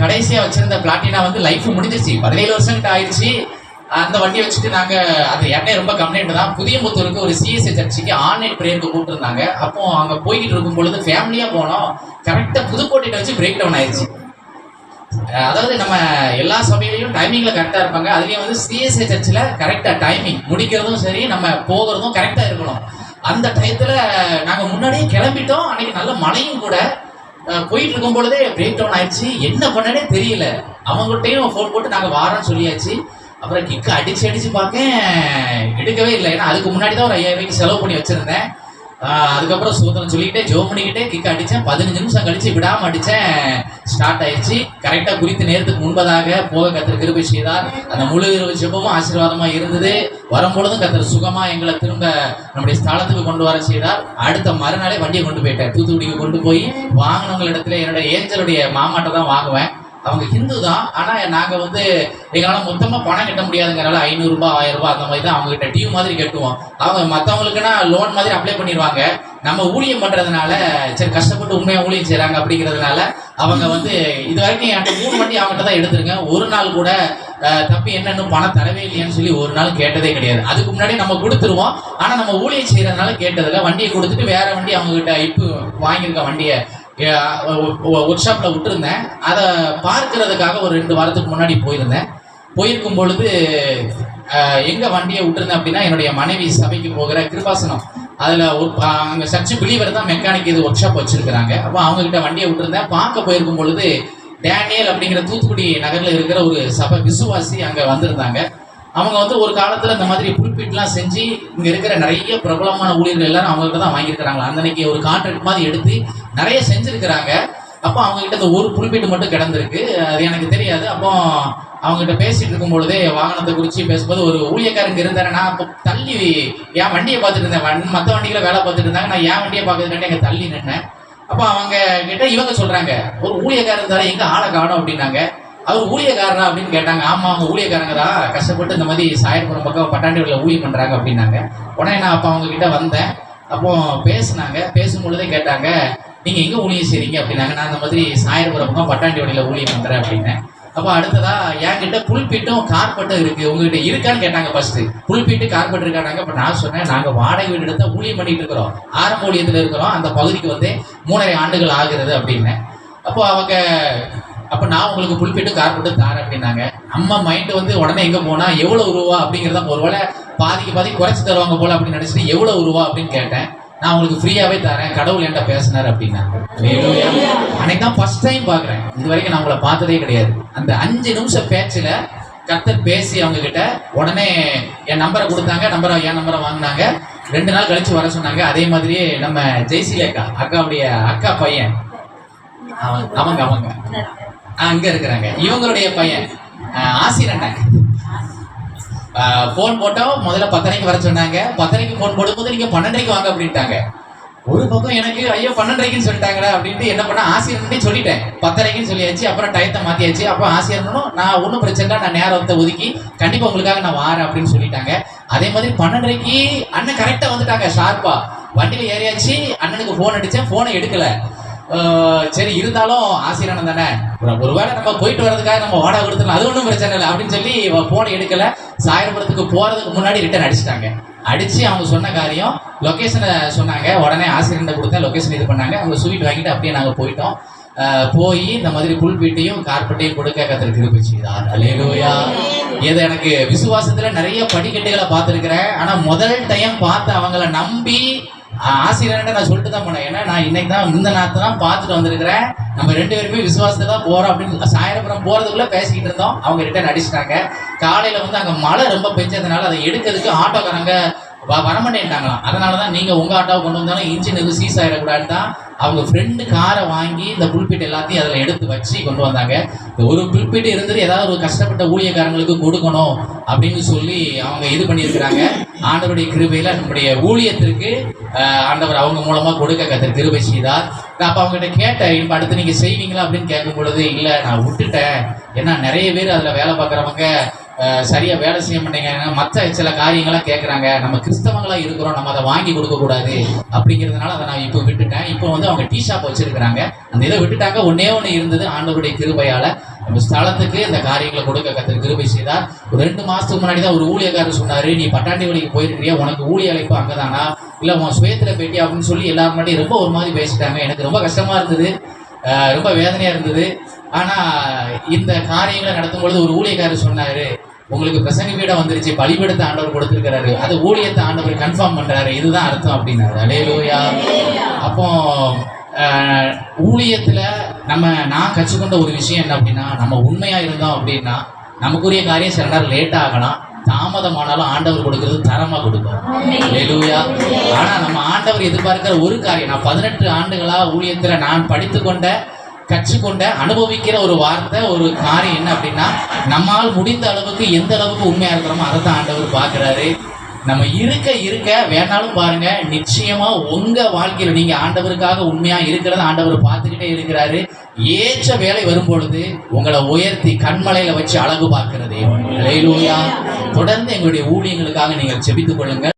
கடைசியா வச்சிருந்த பிளாட்டினா வந்து லைஃப் முடிஞ்சிருச்சு. பதினேழு வருஷம் கிட்ட ஆயிடுச்சு. அந்த வண்டியை வச்சுட்டு நாங்க அது எண்ணெய் ரொம்ப கம்ப்ளைண்ட் தான். புதியமுத்தூருக்கு ஒரு சிஎஸ்ஐ சர்ச்சுக்கு ஆன்லைன் பிரேயருக்கு கூப்பிட்டுருந்தாங்க. அப்போ அங்க போய்கிட்டு இருக்கும் பொழுது ஃபேமிலியா போனோம். கரெக்டா புதுக்கோட்டையில வச்சு பிரேக் டவுன் ஆயிடுச்சு அதாவது நம்ம எல்லா சபையிலையும் டைமிங்ல கரெக்டா இருப்பாங்க. அதுலயும் வந்து சிஎஸ்சி சர்ச்சில் கரெக்டா டைமிங் முடிக்கிறதும் சரி நம்ம போகிறதும் கரெக்டா இருக்கணும். அந்த டயத்தில் நாங்கள் முன்னாடியே கிளம்பிட்டோம். அன்னைக்கு நல்ல மழையும் கூட. போயிட்டு இருக்கும் பொழுதே பிரேக் டவுன் ஆயிடுச்சு. என்ன பண்ணனே தெரியல. அவங்ககிட்டயும் ஃபோன் போட்டு நாங்கள் வாரோம்னு சொல்லியாச்சு. அப்புறம் கிக்கு அடிச்சு அடிச்சு பார்க்க எடுக்கவே இல்லை. ஏன்னா அதுக்கு முன்னாடி தான் ஒரு ஐயாயிரம் செலவு பண்ணி வச்சுருந்தேன். அதுக்கப்புறம் சூத்திரம் சொல்லிக்கிட்டே ஜோ பண்ணிக்கிட்டே கிக்கு அடித்தேன் பதினஞ்சு நிமிஷம் கழிச்சு விடாமல் அடித்தேன் ஸ்டார்ட் ஆயிடுச்சு. கரெக்டாக குறித்த நேரத்துக்கு முன்பதாக போக கத்திர கிருபை செய்தார். அந்த முழு இரவு ஜெபமும் ஆசீர்வாதமாக இருந்தது. வரும்பொழுதும் கத்திர சுகமாக எங்களை திரும்ப நம்முடைய ஸ்தலத்துக்கு கொண்டு வர செய்தார். அடுத்த மறுநாளே வண்டியை கொண்டு போயிட்டேன் தூத்துக்குடிக்கு கொண்டு போய் வாங்கினவங்க இடத்துல என்னோட ஏஞ்சலுடைய மாமாட்டை தான் வாங்குவேன். அவங்க ஹிந்து தான். ஆனால் நாங்கள் வந்து எங்களால் மொத்தமாக பணம் கட்ட முடியாதுங்கிறனால ஐநூறுரூபா ஆயிரம் ரூபாய் அந்த மாதிரி தான் அவங்ககிட்ட டியூ மாதிரி கட்டுவோம். அவங்க மற்றவங்களுக்குன்னா லோன் மாதிரி அப்ளை பண்ணிடுவாங்க. நம்ம ஊழியம் பண்றதுனால சரி கஷ்டப்பட்டு உண்மையா ஊழியம் செய்யறாங்க அப்படிங்கிறதுனால அவங்க வந்து இது வரைக்கும் என்கிட்ட மூணு வண்டி அவங்ககிட்ட தான் எடுத்துருங்க ஒரு நாள் கூட தப்பி என்னன்னு பணம் தரவே இல்லையான்னு சொல்லி ஒரு நாள் கேட்டதே கிடையாது. அதுக்கு முன்னாடி நம்ம கொடுத்துருவோம். ஆனா நம்ம ஊழியம் செய்யறதுனால கேட்டதில்ல. வண்டியை கொடுத்துட்டு வேற வண்டி அவங்க கிட்ட இப்போ வாங்கியிருக்க வண்டியை ஒர்க் ஷாப்ல விட்டுருந்தேன். அதை பார்க்கறதுக்காக ஒரு ரெண்டு வாரத்துக்கு முன்னாடி போயிருந்தேன். போயிருக்கும் பொழுது எங்க வண்டியை விட்டுருந்தேன் அப்படின்னா என்னுடைய மனைவி சபைக்கு போகிற கிருபாசனம். அதில் ஒரு அங்கே சர்ச்சு சர்ச் பிலீவர் தான் மெக்கானிக் இது ஒர்க் ஷாப் வச்சுருக்கிறாங்க. அப்போ அவங்கக்கிட்ட வண்டியை விட்டுருந்தேன். பார்க்க போயிருக்கும் பொழுது டேனியல் அப்படிங்கிற தூத்துக்குடி நகரில் இருக்கிற ஒரு சபை விசுவாசி அங்கே வந்திருந்தாங்க. அவங்க வந்து ஒரு காலத்தில் இந்த மாதிரி புல்பீட்லாம் செஞ்சு இங்கே இருக்கிற நிறைய பிரபலமான ஊழியர்கள் எல்லாரும் அவங்கள்ட்ட தான் வாங்கியிருக்கிறாங்களா அந்த அன்னைக்கு ஒரு கான்ட்ராக்ட் மாதிரி எடுத்து நிறைய செஞ்சுருக்கிறாங்க. அப்போ அவங்ககிட்ட அந்த இந்த ஒரு புல்பிட் மட்டும் கிடந்திருக்கு. அது எனக்கு தெரியாது. அப்போ அவங்ககிட்ட பேசிட்டு இருக்கும் பொழுதே வாகனத்தை குறித்து பேசும்போது ஒரு ஊழியக்காரங்க இருந்தாரு. நான் அப்போ தள்ளி என் வண்டியை பார்த்துட்டு இருந்தேன். வண் மற்ற வண்டிகளை வேலை பார்த்துட்டு இருந்தாங்க. நான் என் வண்டியை பார்க்கறதுக்காண்டி எங்கள் தள்ளி நின்னேன். அப்போ அவங்க கிட்ட இவங்க சொல்கிறாங்க ஒரு ஊழியக்காரர் இருந்தாரு எங்கே ஆளை காணும்? அப்படின்னாங்க. அவர் ஊழியக்காரரா? அப்படின்னு கேட்டாங்க. ஆமாம் அவங்க ஊழியக்காரங்க தான். கஷ்டப்பட்டு இந்த மாதிரி சாயர்புரம் பக்கம் பட்டாண்டிகளில் ஊழியம் பண்ணுறாங்க அப்படின்னாங்க. உடனே நான் அப்போ அவங்க கிட்ட வந்தேன். அப்போ பேசினாங்க. பேசும் பொழுதே கேட்டாங்க நீங்கள் எங்கே ஊழியம் செய்கிறீங்க அப்படின்னாங்க நான் அந்த மாதிரி சாயர்புரம் பக்கம் பட்டாண்டிவடியில் ஊழியம் பண்ணுறேன் அப்படின்னேன். அப்போ அடுத்ததா என்கிட்ட புல்பீட்டும் கார்பெட்டும் இருக்குது உங்ககிட்ட இருக்கான்னு கேட்டாங்க ஃபஸ்ட்டு புல்பீட்டு கார்பெட் இருக்கானாங்க. அப்போ நான் சொன்னேன் நாங்கள் வாடகை வீடு எடுத்தால் ஊழியம் பண்ணிட்டு இருக்கிறோம். ஆரம்ப ஊழியத்தில் இருக்கிறோம். அந்த பகுதிக்கு வந்து மூணரை ஆண்டுகள் ஆகிறது அப்படின்னேன். அப்போ அவங்க அப்போ நான் உங்களுக்கு புல்பீட்டு கார்பெட்டு தாரேன் அப்படின்னாங்க. நம்ம மைண்டு வந்து உடனே எங்கே போனால் எவ்வளோ ரூபா அப்படிங்கிறத ஒருவேளை பாதிக்கு பாதி குறைச்சி தருவாங்க போல் அப்படின்னு நினச்சிட்டு எவ்வளோ ரூபா அப்படின்னு கேட்டேன். நான் உங்களுக்கு ஃப்ரீயாவே தரேன். கடவுள் என்கிட்ட பேசினார் அப்படின்னாங்க அன்னைக்கு தான் ஃபர்ஸ்ட் டைம் பார்க்குறேன். இது வரைக்கும் நான் உங்களை பார்த்ததே கிடையாது. அந்த அஞ்சு நிமிஷம் பேச்சில் கத்தர் பேசி அவங்க கிட்ட உடனே என் நம்பரை கொடுத்தாங்க. நம்பரை என் நம்பரை வாங்கினாங்க. ரெண்டு நாள் கழிச்சு வர சொன்னாங்க. அதே மாதிரியே நம்ம ஜெய்சிலி அக்கா அக்காவுடைய அக்கா பையன். அவங்க அவங்க. அவங்க ஆ, அங்க இருக்கிறாங்க. இவங்களுடைய பையன். ஆசிரண்டாங்க ஃபோன் போட்டோம். முதல்ல பத்தரைக்கு வர சொன்னாங்க. பத்தரைக்கு ஃபோன் போடும்போது நீங்க பன்னெண்டரைக்கு வாங்க அப்படின்ட்டாங்க. ஒரு பக்கம் எனக்கு ஐயோ பன்னெண்டரைக்குன்னு சொல்லிட்டாங்களே அப்படின்ட்டு என்ன பண்ண ஆசிரியர்னே சொல்லிட்டேன். பத்தரைக்குன்னு சொல்லியாச்சு அப்புறம் டயத்தை மாத்தியாச்சு. அப்போ ஆசிரியர்னும் நான் ஒன்றும் பிரச்சனை இல்லை, நான் நேரத்தை ஒதுக்கி கண்டிப்பா உங்களுக்காக நான் வாரேன் அப்படின்னு சொல்லிட்டாங்க. அதே மாதிரி பன்னெண்டரைக்கு அண்ணன் கரெக்டா வந்துட்டாங்க ஷார்ப்பா வண்டியில ஏறியாச்சு. அண்ணனுக்கு ஃபோன் அடிச்சேன். ஃபோனை எடுக்கல. சரி இருந்தாலும் ஆசிரியன் தானே? ஒரு- ஒருவேளை நம்ம போயிட்டு வர்றதுக்காக நம்ம வாடகை கொடுத்துடலாம். அது ஒன்றும் பிரச்சனை இல்லை. அப்படின்னு சொல்லி போனை எடுக்கல. சாயரபுரத்துக்கு போகிறதுக்கு முன்னாடி ரிட்டர்ன் அடிச்சிட்டாங்க. அடித்து அவங்க சொன்ன காரியம் லொக்கேஷனை சொன்னாங்க. உடனே ஆசிரியர்கிட்ட கொடுத்தேன். லொக்கேஷன் இது பண்ணாங்க. அவங்க ஸ்வீட் வாங்கிட்டு அப்படியே நாங்கள் போயிட்டோம். போய் இந்த மாதிரி புல்பீட்டையும் கார்பெட்டையும் கொடுக்க கத்திர திருப்பிச்சு அலேலோயா இது எனக்கு விசுவாசத்தில் நிறைய படிக்கட்டுகளை பார்த்துருக்குறேன். ஆனால் முதல் டைம் பார்த்து அவங்கள நம்பி ஆசிரியர்கிட்ட நான் சொல்லிட்டு தான் போனேன். ஏன்னா நான் இன்னைக்கு தான் இந்த நாத்து தான் பார்த்துட்டு வந்திருக்கிறேன். நம்ம ரெண்டு பேருமே விசுவாசத்தை தான் போகிறோம் அப்படின்னு சாயந்தரம் போகிறதுக்குள்ளே பேசிக்கிட்டு இருந்தோம். அவங்க ரிட்டர்ன் அடிச்சிட்டாங்க. காலையில் வந்து அங்கே மழை ரொம்ப பெஞ்சதுனால அதை எடுக்கிறதுக்கு ஆட்டோக்காரங்க வரமாட்டேன்ட்டாங்களாம். அதனால தான் நீங்கள் உங்கள் ஆட்டோவை கொண்டு வந்தாலும் இன்ஜின் எதுவும் சீஸ் ஆகிடக்கூடாது தான் அவங்க ஃப்ரெண்டு காரை வாங்கி இந்த புல்பீட் எல்லாத்தையும் அதில் எடுத்து வச்சு கொண்டு வந்தாங்க. ஒரு புல்பீட் இருந்தது ஏதாவது ஒரு கஷ்டப்பட்ட ஊழியக்காரங்களுக்கு கொடுக்கணும் அப்படின்னு சொல்லி அவங்க இது பண்ணியிருக்கிறாங்க. ஆண்டவருடைய கிருபையில் நம்முடைய ஊழியத்திற்கு ஆண்டவர் அவங்க மூலமாக கொடுக்க கத்திர கிருபை செய்தார். நான் அப்போ அவங்ககிட்ட கேட்டேன் இப்போ அடுத்து நீங்கள் செய்வீங்களா? அப்படின்னு கேட்கும் பொழுது இல்லை நான் விட்டுட்டேன். ஏன்னா நிறைய பேர் அதில் வேலை பார்க்குறவங்க சரியாக சரியா வேலை செய்ய மாட்டேங்கிறாங்க. மற்ற சில காரியங்களாம் கேட்குறாங்க நம்ம கிறிஸ்தவங்களாக இருக்கிறோம். நம்ம அதை வாங்கி கொடுக்கக்கூடாது அப்படிங்கிறதுனால அதை நான் இப்போ விட்டுட்டேன். இப்போ வந்து அவங்க டீ ஷாப் வச்சிருக்கிறாங்க. அந்த இதை விட்டுட்டாங்க. ஒன்னே ஒன்று இருந்தது ஆண்டவருடைய கிருபையால். நம்ம ஸ்தலத்துக்கு இந்த காரியங்களை கொடுக்க கத்திர கிருபை செய்தார். ஒரு ரெண்டு மாதத்துக்கு முன்னாடி தான் ஒரு ஊழியக்காரர் சொன்னார் நீ பட்டாண்டி வழிக்கு போயிருக்கிறியா? உனக்கு ஊழிய அழைப்பு அங்கதானா? இல்லை உன் சுயத்தில் பேட்டி அப்படின்னு சொல்லி எல்லாரும் முன்னாடி ரொம்ப ஒரு மாதிரி பேசிட்டாங்க. எனக்கு ரொம்ப கஷ்டமாக இருந்தது. ரொம்ப வேதனையாக இருந்தது. ஆனா இந்த காரியங்களை நடத்தும் பொழுது ஒரு ஊழியக்காரர் சொன்னாரு உங்களுக்கு பிரசங்க வீடாக வந்துருச்சு பலிபீடத்தை ஆண்டவர் கொடுத்திருக்கிறாரு. அது ஊழியத்தை ஆண்டவர் கன்ஃபார்ம் பண்றாரு. இதுதான் அர்த்தம் அப்படின்னாரு. அலேலூயா அப்போ அஹ், ஊழியத்துல நம்ம நான் கற்றுக்கொண்ட ஒரு விஷயம் என்ன அப்படின்னா நம்ம உண்மையா இருந்தோம் அப்படின்னா நமக்குரிய காரியம் சில நேரம் லேட் ஆகலாம். தாமதமானாலும் ஆண்டவர் கொடுக்கறது தரமா கொடுக்கும். ஹalleluya. ஆனா நம்ம ஆண்டவர் எதிர்பார்க்கிற ஒரு காரியம் நான் பதினெட்டு ஆண்டுகளா ஊழியத்துல நான் படித்துக்கொண்ட கற்றுக்கொண்ட அனுபவிக்கிற ஒரு வார்த்தை ஒரு காரியம் என்ன அப்படின்னா நம்மால் முடிந்த அளவுக்கு எந்த அளவுக்கு உண்மையா இருக்கிறோமோ அதை தான் ஆண்டவர் பார்க்குறாரு. நம்ம இருக்க இருக்க வேணாலும் பாருங்க நிச்சயமா உங்க வாழ்க்கையில நீங்க ஆண்டவருக்காக உண்மையா இருக்கிறத ஆண்டவர் பார்த்துக்கிட்டே இருக்கிறாரு. ஏற்ற வேலை வரும் பொழுது உங்களை உயர்த்தி கண்மலையில வச்சு அழகு பார்க்கிற தொடர்ந்து எங்களுடைய ஊழியங்களுக்காக நீங்கள் செபித்துக் கொள்ளுங்கள்.